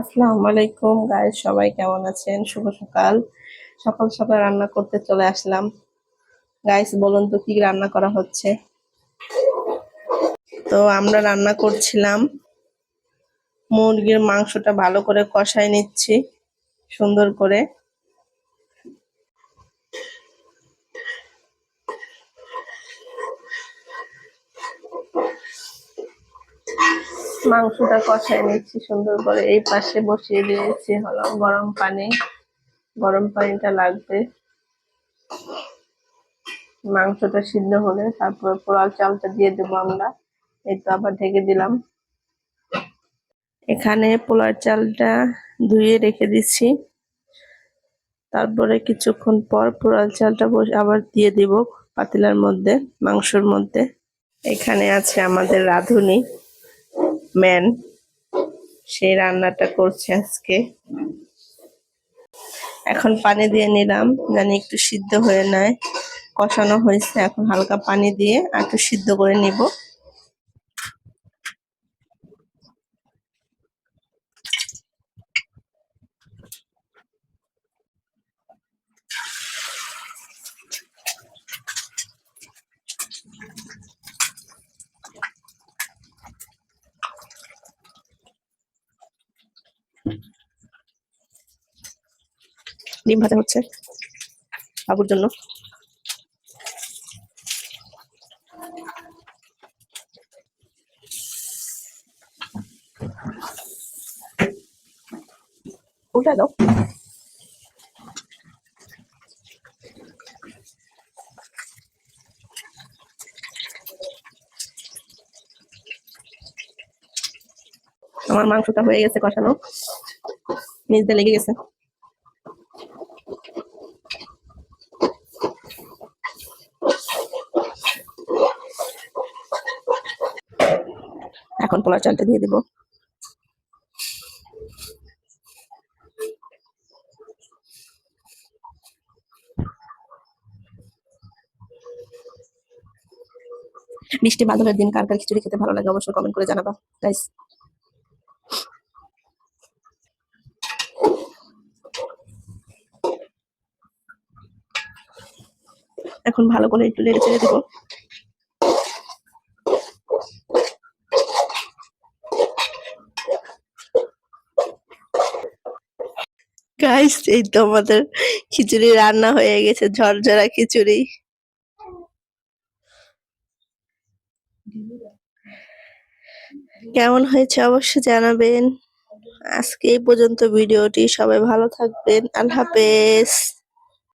আসসালামু আলাইকুম গায়ে সবাই কেমন আছেন? শুভ সকাল। সকাল সকাল রান্না করতে চলে আসলাম। গাইস বলুন তো কি রান্না করা হচ্ছে? তো আমরা রান্না করছিলাম। মুরগির মাংসটা ভালো করে কষাই নিচ্ছি, সুন্দর করে। মাংসটা কষাই নিচ্ছি সুন্দর করে। এই পাশে বসিয়ে দিয়েছি হলো গরম পানি। গরম পানিটা লাগবে। মাংসটা সিদ্ধ হলে তারপর পোলাও চালটা দিয়ে দেবো আমরা। এই তো আবার ঢেকে দিলাম। এখানে পোলার চালটা ধুয়ে রেখে দিচ্ছি। তারপরে কিছুক্ষণ পর পোলার চালটা আবার দিয়ে দিব পাতিলার মধ্যে, মাংসর মধ্যে। এখানে আছে আমাদের রাঁধুনি। ম্যান সেই রান্নাটা করছে আজকে। এখন পানি দিয়ে নিলাম, জানি একটু সিদ্ধ হয়ে নেয়, কষানো হয়েছে, এখন হালকা পানি দিয়ে একটু সিদ্ধ করে নিব। ডিম ভাজা হচ্ছে বাবুর জন্য। উল্টা দাও। আমার মাংসটা হয়ে গেছে কষানো। দিয়ে লেগে গেছে। এখন পোলার চালটা দিয়ে দিব। বৃষ্টি বাদলের দিন কার কার খিচুড়ি খেতে ভালো লাগে অবশ্যই কমেন্ট করে জানাবা গাইস এখন ভালো করে একটু লেড়ে চেড়ে দিব। গাইস এই তো আমাদের খিচুড়ি রান্না হয়ে গেছে, ঝরঝরা খিচুড়ি। কেমন হয়েছে অবশ্যই জানাবেন। আজকে এই পর্যন্ত ভিডিওটি, সবাই ভালো থাকবেন, আল্লাহ হাফেজ।